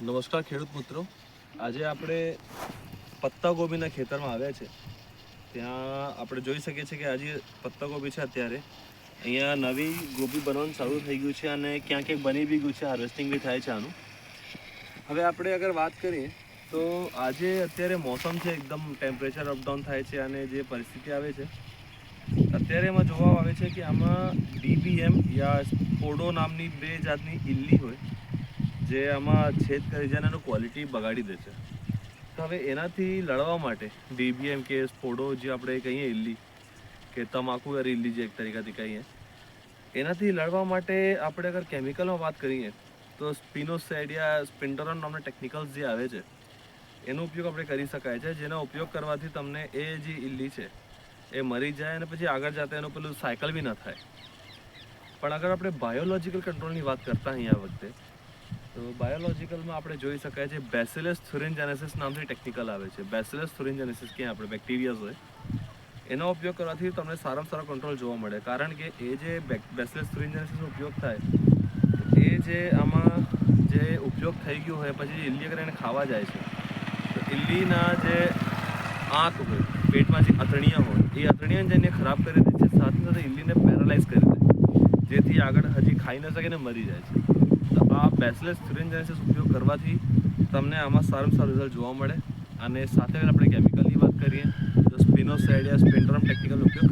નમસ્કાર ખેડૂત મિત્રો. આજે આપણે પત્તા ગોબીના ખેતરમાં આવ્યા છે. ત્યાં આપણે જોઈ શકીએ છીએ કે આજે પત્તાગોબી છે અત્યારે. અહીંયા નવી ગોબી બનવાનું શરૂ થઈ ગયું છે અને ક્યાં ક્યાંક બની બી ગયું છે, હાર્વેસ્ટિંગ બી થાય છે આનું. હવે આપણે અગર વાત કરીએ તો આજે અત્યારે મોસમ છે, એકદમ ટેમ્પરેચર અપડાઉન થાય છે અને જે પરિસ્થિતિ આવે છે, અત્યારે એમાં જોવા આવે છે કે આમાં ડીબીએમ યા સ્પોડો નામની બે જાતની ઇલ્લી હોય. જે આમાં છેદ કરી જાય એનું ક્વોલિટી બગાડી દે છે. તો હવે એનાથી લડવા માટે ડીબીએમ કે સ્પોડો જે આપણે કહીએ ઇલ્લી કે તમાકુ યાર ઇલ્લી જે એક તરીકાથી કહીએ, એનાથી લડવા માટે આપણે અગર કેમિકલમાં વાત કરીએ, તો સ્પિનોસાઇડ યા સ્પિન્ટરોન નામના ટેકનિકલ્સ જે આવે છે, એનો ઉપયોગ આપણે કરી શકાય છે, જેનો ઉપયોગ કરવાથી તમને એ જે ઇલ્લી છે, એ મરી જાય અને પછી આગળ જતા એનું પેલું સાયકલ બી ન થાય. પણ અગર આપણે બાયોલોજિકલ કંટ્રોલની વાત કરતા અહીંયા વખતે તો બાયોલોજિકલમાં આપણે જોઈ શકાય છે બેસિલસ થુરિન્જેનેસિસ નામથી ટેકનિકલ આવે છે. બેસેલેસ થુરિન્જેનેસિસ કે આપણે બેક્ટેરિયાઝ હોય? એનો ઉપયોગ કરવાથી તમને સારામાં સારો કંટ્રોલ જોવા મળે. કારણ કે એ જે બેસિલસ થુરિન્જેનેસિસનો ઉપયોગ થાય, એ જે આમાં જે ઉપયોગ થઈ ગયો હોય, પછી ઇલ્લી એને ખાવા જાય છે, તો ઇલ્લીના જે આંખ હોય, પેટમાં જે અતણીયા હોય, એ અતણીયાને જઈને ખરાબ કરી દે છે, સાથે સાથે ઇલ્લીને પેરાલાઇઝ કરી દે જેથી આગળ હજી ખાઈ ન શકે ને મરી જાય છે. તો આ બેસલેસ થ્યુરેન્જેન્સિસ ઉપયોગ કરવાથી તમને આમાં સારામાં સારું રિઝલ્ટ જોવા મળે. અને સાથે આપણે કેમિકલની વાત કરીએ, તો સ્પિનોસાઇડ યા સ્પિન્ટરમ ટેકનિકલનો ઉપયોગ